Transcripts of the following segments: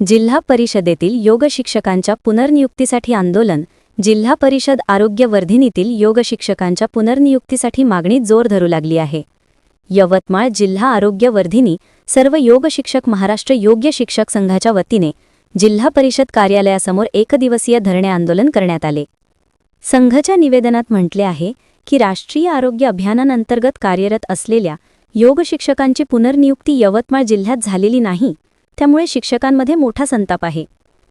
जिल्हा परिषदेतील योग शिक्षकांच्या पुनर्नियुक्तीसाठी आंदोलन जिल्हा परिषद आरोग्य वर्धिनीतील योग शिक्षकांच्या पुनर्नियुक्तीसाठी मागणी जोर धरू लागली आहे. यवतमाळ जिल्हा आरोग्य वर्धिनी सर्व योग शिक्षक महाराष्ट्र योग्य शिक्षक संघाच्या वतीने जिल्हा परिषद कार्यालयासमोर एकदिवसीय धरणे आंदोलन करण्यात आले. संघाच्या निवेदनात म्हटले आहे की राष्ट्रीय आरोग्य अभियानांतर्गत कार्यरत असलेल्या योग शिक्षकांची पुनर्नियुक्ती यवतमाळ जिल्ह्यात झालेली नाही त्यामुळे शिक्षकांमध्ये मोठा संताप आहे.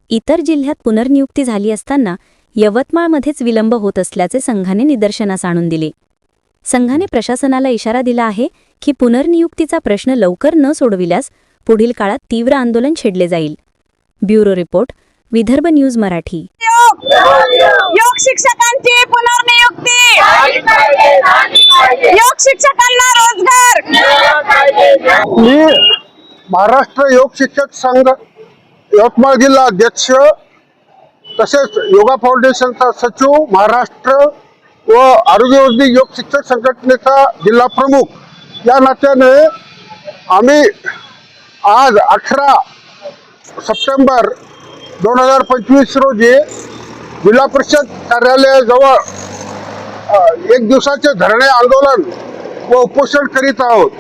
इतर जिल्ह्यात पुनर्नियुक्ती झाली असताना यवतमाळमध्येच विलंब होत असल्याचे संघाने निदर्शनास आणून दिले. संघाने प्रशासनाला इशारा दिला आहे की पुनर्नियुक्तीचा प्रश्न लवकर न सोडविल्यास पुढील काळात तीव्र आंदोलन छेडले जाईल. Bureau report Vidarbha news Marathi. योग शिक्षकांची पुनर्नियुक्ती! योग शिक्षकांना रोजगार! महाराष्ट्र योग शिक्षक संघ यवतमाळ जिल्हा अध्यक्ष तसेच योगा फाउंडेशनचा सचिव महाराष्ट्र व आरोग्यवर्धी योग शिक्षक संघटनेचा जिल्हा प्रमुख. या नात्याने आम्ही आज अठरा सप्टेंबर दोन हजार पंचवीस रोजी जिल्हा परिषद कार्यालयाजवळ एक दिवसाचे धरणे आंदोलन व उपोषण करीत आहोत.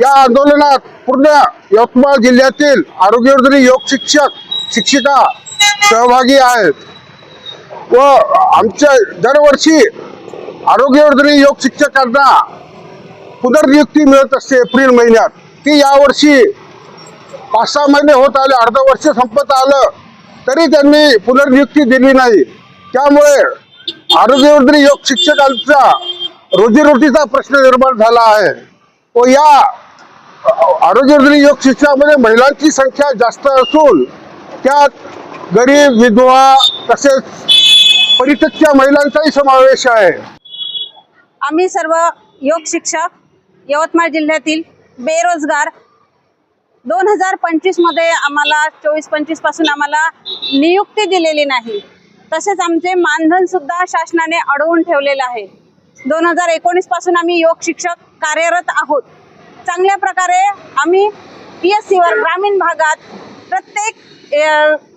या आंदोलनात पूर्ण यवतमाळ जिल्ह्यातील आरोग्यवर्धनी योग शिक्षक शिक्षिका सहभागी आहेत. व आमच्या दरवर्षी आरोग्यवर्धनी योग शिक्षकांना पुनर्नियुक्ती मिळत असते एप्रिल महिन्यात. ती यावर्षी पाच सहा महिने होत आले अर्ध वर्ष संपत आलं तरी त्यांनी पुनर्नियुक्ती दिली नाही. त्यामुळे आरोग्यवर्धनी योग शिक्षकांचा रोजीरोटीचा प्रश्न निर्माण झाला आहे. व या आरोग्यवर्धिनी योग शिक्षणामध्ये महिलांची संख्या जास्त असून त्यात गरीब विधवा तसेच परित्यक्त्या महिलांचाही समावेश आहे. आम्ही सर्व योग शिक्षक यवतमाळ जिल्ह्यातील बेरोजगार दोन हजार पंचवीसमध्ये आम्हाला चोवीस पंचवीसपासून आम्हाला नियुक्ती दिलेली नाही. तसेच आमचे मानधन सुद्धा शासनाने अडवून ठेवलेलं आहे. दोन हजार एकोणीसपासून आम्ही योग शिक्षक कार्यरत आहोत. चांगल्या प्रकारे आम्ही पी एस सीवर ग्रामीण भागात प्रत्येक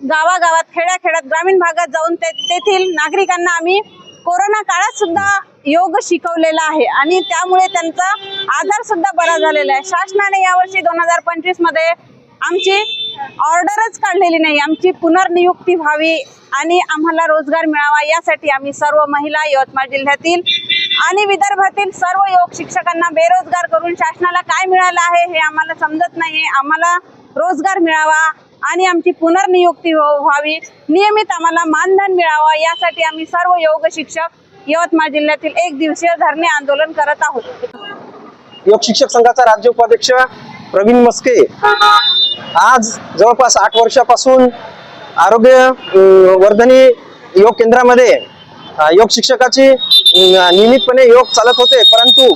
गावागावात खेड्याखेड्यात ग्रामीण भागात जाऊन ते तेथील नागरिकांना आम्ही कोरोना काळात सुद्धा योग शिकवलेला आहे. आणि त्यामुळे त्यांचा आजार सुद्धा बरा झालेला आहे. शासनाने यावर्षी दोन हजार पंचवीसमध्ये आमची ऑर्डरच काढलेली नाही. आमची पुनर्नियुक्ती व्हावी आणि आम्हाला रोजगार मिळावा यासाठी आम्ही सर्व महिला यवतमाळ जिल्ह्यातील आणि विदर्भातील सर्व योग शिक्षकांना बेरोजगार करून शासनाला काय मिळालं आहे हे आम्हाला समजत नाही आम्हाला रोजगार मिळावा आणि आमची पुनर्नियुक्ती हो- व्हावी. नियमित आम्हाला मानधन मिळावं. यासाठी आम्ही सर्व योग शिक्षक यवतमाळ जिल्ह्यातील एक दिवसीय धरणे आंदोलन करत आहोत. योग शिक्षक संघाचा राज्य उपाध्यक्ष प्रवीण मस्के. आज जवळपास आठ वर्षापासून आरोग्य वर्धनी योग केंद्रामध्ये योग शिक्षकाची नियमितपणे योग चालत होते परंतु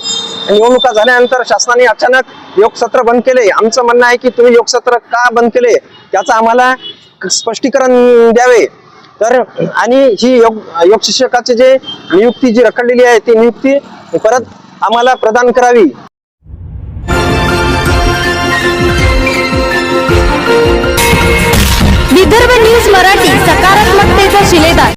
निवडणुका झाल्यानंतर शासनाने अचानक योग सत्र बंद केले. आमचं म्हणणं आहे की तुम्ही योग सत्र का बंद केले? त्याचं आम्हाला स्पष्टीकरण द्यावे. तर आणि ही योग योग शिक्षकाची जे नियुक्ती जी रखडलेली आहे ती नियुक्ती परत आम्हाला प्रदान करावी.